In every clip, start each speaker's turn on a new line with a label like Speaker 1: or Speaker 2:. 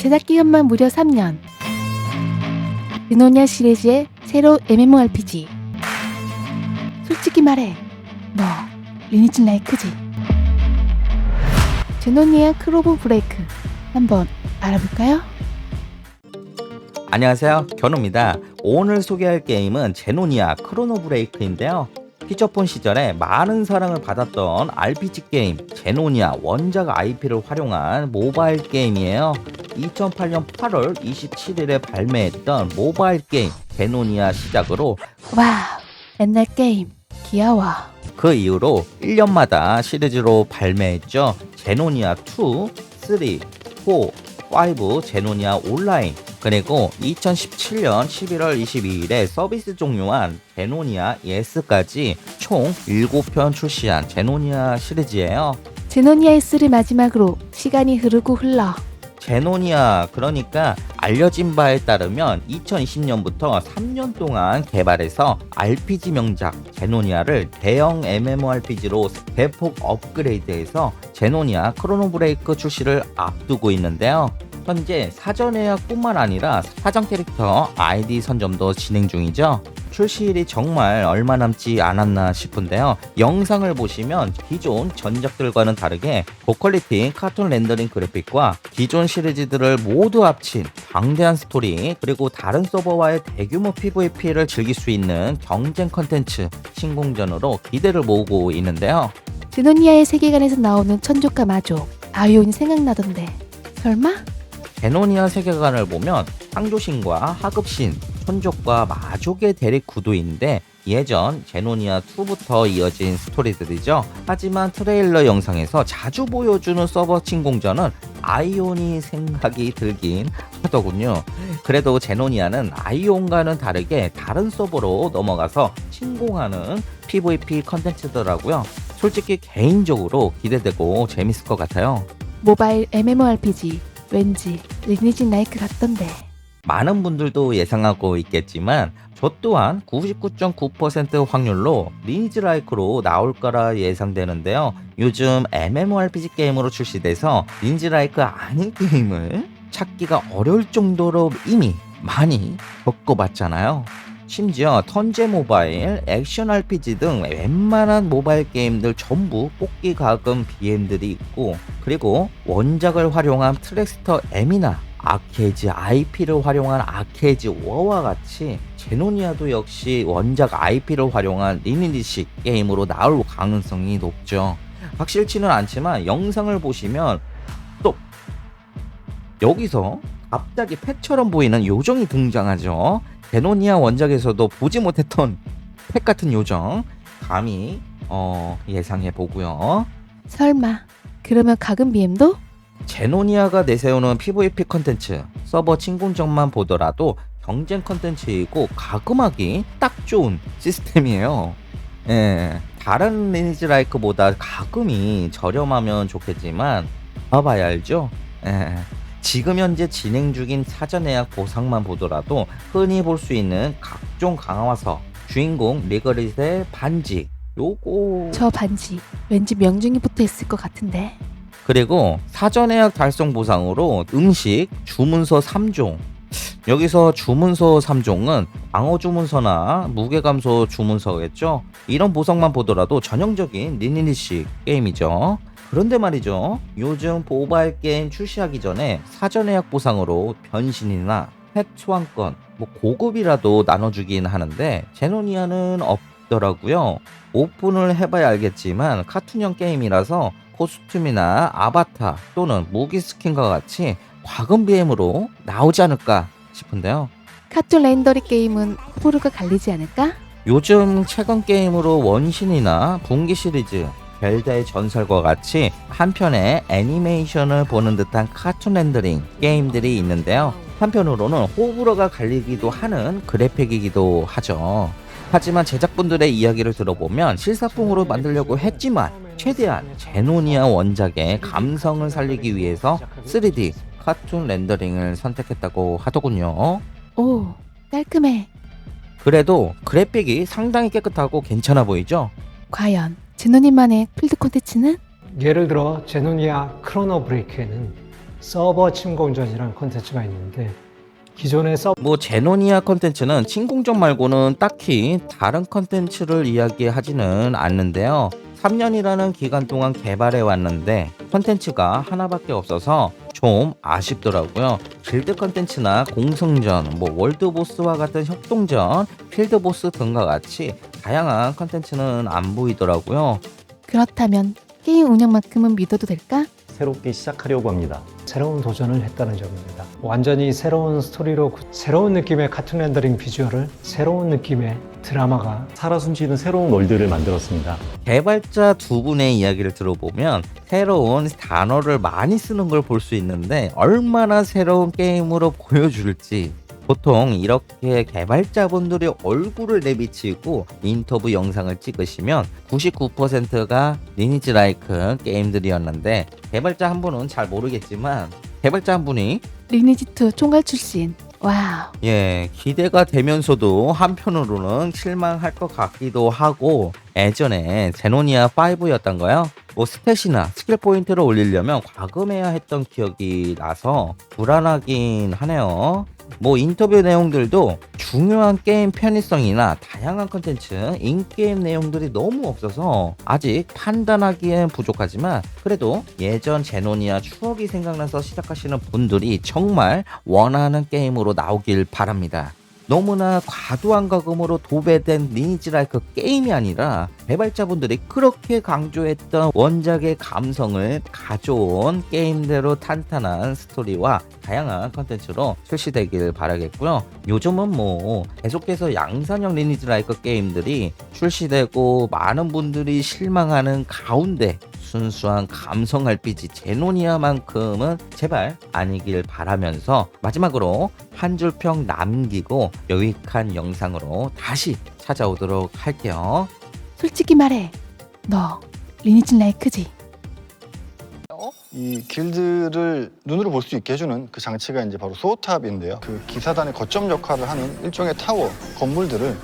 Speaker 1: 제작 기간만 무려 3년. 드노니아 시리즈의 새로 MMORPG. 솔직히 말해, 너 리니지 라이크지? 제노니아 크로브 브레이크 한번 알아볼까요?
Speaker 2: 안녕하세요 견우입니다 오늘 소개할 게임은 제노니아 크로노 브레이크인데요 피처폰 시절에 많은 사랑을 받았던 RPG 게임 제노니아 원작 IP를 활용한 모바일 게임이에요 2008년 8월 27일에 발매했던 모바일 게임 제노니아 시작으로
Speaker 1: 와우, 옛날 게임 귀여워.
Speaker 2: 그 이후로 1년마다 시리즈로 발매했죠. 제노니아 2, 3, 4, 5 제노니아 온라인 그리고 2017년 11월 22일에 서비스 종료한 제노니아 예스까지 총 7편 출시한 제노니아 시리즈예요.
Speaker 1: 제노니아 S를 마지막으로 시간이 흐르고 흘러
Speaker 2: 제노니아 그러니까 알려진 바에 따르면 2020년부터 3년 동안 개발해서 RPG 명작 제노니아를 대형 MMORPG로 대폭 업그레이드해서 제노니아 크로노 브레이크 출시를 앞두고 있는데요. 현재 사전 예약뿐만 아니라 사전 캐릭터 아이디 선점도 진행 중이죠. 출시일이 정말 얼마 남지 않았나 싶은데요. 영상을 보시면 기존 전작들과는 다르게 고퀄리티 카툰 렌더링 그래픽과 기존 시리즈들을 모두 합친 방대한 스토리 그리고 다른 서버와의 대규모 PVP를 즐길 수 있는 경쟁 컨텐츠 신공전으로 기대를 모으고 있는데요.
Speaker 1: 제노니아의 세계관에서 나오는 천족과 마족 아이온이 생각나던데 설마?
Speaker 2: 베노니아 세계관을 보면 상조신과 하급신, 천족과 마족의 대립 구도인데 예전 제노니아 2부터 이어진 스토리들이죠. 하지만 트레일러 영상에서 자주 보여주는 서버 침공전은 아이온이 생각이 들긴 하더군요. 그래도 제노니아는 아이온과는 다르게 다른 서버로 넘어가서 침공하는 PVP 컨텐츠더라고요. 솔직히 개인적으로 기대되고 재밌을 것 같아요.
Speaker 1: 모바일 MMORPG 왠지 리니지 라이크 같던데
Speaker 2: 많은 분들도 예상하고 있겠지만 저 또한 99.9% 확률로 리니지 라이크로 나올 거라 예상되는데요. 요즘 MMORPG 게임으로 출시돼서 리니지 라이크 아닌 게임을 찾기가 어려울 정도로 이미 많이 겪어봤잖아요. 심지어 턴제 모바일, 액션 RPG 등 웬만한 모바일 게임들 전부 뽑기 가금 BM들이 있고 그리고 원작을 활용한 트랙스터 M이나 아케이지 IP를 활용한 아케이지 워와 같이 제노니아도 역시 원작 IP를 활용한 리니지식 게임으로 나올 가능성이 높죠. 확실치는 않지만 영상을 보시면 또 여기서 갑자기 펫처럼 보이는 요정이 등장하죠. 제노니아 원작에서도 보지 못했던 펫 같은 요정 감히 어, 예상해 보고요.
Speaker 1: 설마 그러면 BM도?
Speaker 2: 제노니아가 내세우는 PVP 컨텐츠 서버 침공전만 보더라도 경쟁 컨텐츠이고 가금하기 딱 좋은 시스템이에요. 예, 다른 리니지 라이크보다 가금이 저렴하면 좋겠지만 봐봐야 알죠. 예, 지금 현재 진행 중인 사전 예약 보상만 보더라도 흔히 볼 수 있는 각종 강화서 주인공 리거릿의 반지 요거
Speaker 1: 저 반지 왠지 명중이 붙어 있을 것 같은데
Speaker 2: 그리고 사전 예약 달성 보상으로 음식 주문서 3종. 여기서 주문서 3종은 방어 주문서나 무게 감소 주문서겠죠? 이런 보상만 보더라도 전형적인 리니니식 게임이죠. 그런데 말이죠. 요즘 모바일 게임 출시하기 전에 사전 예약 보상으로 변신이나 펫 소환권 뭐 고급이라도 나눠주긴 하는데 제노니아는 없더라고요. 오픈을 해봐야 알겠지만 카툰형 게임이라서 코스튬이나 아바타 또는 무기 스킨과 같이 과금 BM으로 나오지 않을까 싶은데요.
Speaker 1: 카툰 렌더리 게임은 호불호가 갈리지 않을까?
Speaker 2: 요즘 최근 게임으로 원신이나 분기 시리즈 벨다의 전설과 같이 한편의 애니메이션을 보는 듯한 카툰 렌더링 게임들이 있는데요. 한편으로는 호불호가 갈리기도 하는 그래픽이기도 하죠. 하지만 제작분들의 이야기를 들어보면 실사풍으로 만들려고 했지만 최대한 제노니아 원작의 감성을 살리기 위해서 3D 카툰 렌더링을 선택했다고 하더군요.
Speaker 1: 오 깔끔해
Speaker 2: 그래도 그래픽이 상당히 깨끗하고 괜찮아 보이죠?
Speaker 1: 과연 제노님만의 필드 콘텐츠는?
Speaker 3: 예를 들어 제노니아 크로노 브레이크에는 서버 침공전이라는 콘텐츠가 있는데 기존의 서버
Speaker 2: 뭐 제노니아 컨텐츠는 친공전 말고는 딱히 다른 컨텐츠를 이야기하지는 않는데요. 3년이라는 기간 동안 개발해 왔는데 컨텐츠가 하나밖에 없어서 좀 아쉽더라고요. 길드 컨텐츠나 공성전, 뭐 월드보스와 같은 협동전, 필드보스 등과 같이 다양한 컨텐츠는 안 보이더라고요.
Speaker 1: 그렇다면 게임 운영만큼은 믿어도 될까?
Speaker 4: 새롭게 시작하려고 합니다.
Speaker 3: 새로운 도전을 했다는 점입니다. 완전히 새로운 스토리로 구- 새로운 느낌의 카툰 렌더링 비주얼을 새로운 느낌의 드라마가
Speaker 4: 살아 숨쉬는 새로운 월드를 만들었습니다.
Speaker 2: 개발자 두 분의 이야기를 들어보면 새로운 단어를 많이 쓰는 걸 볼 수 있는데 얼마나 새로운 게임으로 보여줄지 보통 이렇게 개발자분들이 얼굴을 내비치고 인터뷰 영상을 찍으시면 99%가 리니지 라이크 게임들이었는데 개발자 한 분은 잘 모르겠지만 개발자 한 분이
Speaker 1: 리니지2 총괄 출신. 와우.
Speaker 2: 예, 기대가 되면서도 한편으로는 실망할 것 같기도 하고 예전에 제노니아 5였던가요? 뭐 스탯이나 스킬 포인트를 올리려면 과금해야 했던 기억이 나서 불안하긴 하네요. 뭐 인터뷰 내용들도 중요한 게임 편의성이나 다양한 컨텐츠, 인게임 내용들이 너무 없어서 아직 판단하기엔 부족하지만 그래도 예전 제노니아 추억이 생각나서 시작하시는 분들이 정말 원하는 게임으로 나오길 바랍니다. 너무나 과도한 가금으로 도배된 리니지 라이크 게임이 아니라 개발자분들이 그렇게 강조했던 원작의 감성을 가져온 게임대로 탄탄한 스토리와 다양한 컨텐츠로 출시되길 바라겠고요. 요즘은 뭐 계속해서 양산형 리니지 라이크 게임들이 출시되고 많은 분들이 실망하는 가운데 순수한 감성 RPG 제노니아만큼은 제발 아니길 바라면서 마지막으로 한 줄 평 남기고 유익한 영상으로 다시 찾아오도록 할게요.
Speaker 1: 솔직히 말해. 너 리니지 라이크지?
Speaker 5: 이 길드를 눈으로 볼 수 있게 해주는 그 장치가 이제 바로 소탑인데요. 그 기사단의 거점 역할을 하는 일종의 타워 건물들을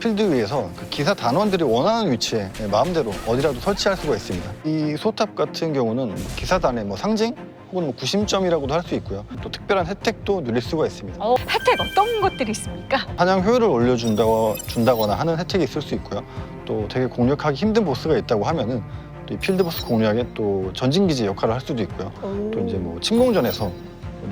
Speaker 5: 필드 위에서 그 기사 단원들이 원하는 위치에 마음대로 어디라도 설치할 수가 있습니다. 이 소탑 같은 경우는 기사단의 뭐 상징 혹은 뭐 구심점이라고도 할 수 있고요. 또 특별한 혜택도 누릴 수가 있습니다.
Speaker 6: 어, 혜택 어떤 것들이 있습니까?
Speaker 5: 사냥 효율을 올려준다고 준다거나 하는 혜택이 있을 수 있고요. 또 되게 공략하기 힘든 보스가 있다고 하면은 또 이 필드 보스 공략에 또 전진 기지 역할을 할 수도 있고요. 또 이제 뭐 침공전에서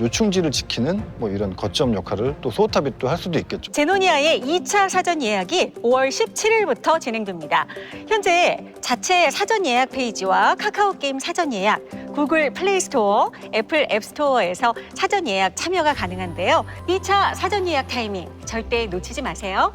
Speaker 5: 요충지를 지키는 뭐 이런 거점 역할을 또 소탑이 또 할 수도 있겠죠.
Speaker 6: 제노니아의 2차 사전 예약이 5월 17일부터 진행됩니다. 현재 자체 사전 예약 페이지와 카카오 게임 사전 예약, 구글 플레이 스토어, 애플 앱 스토어에서 사전 예약 참여가 가능한데요. 2차 사전 예약 타이밍 절대 놓치지 마세요.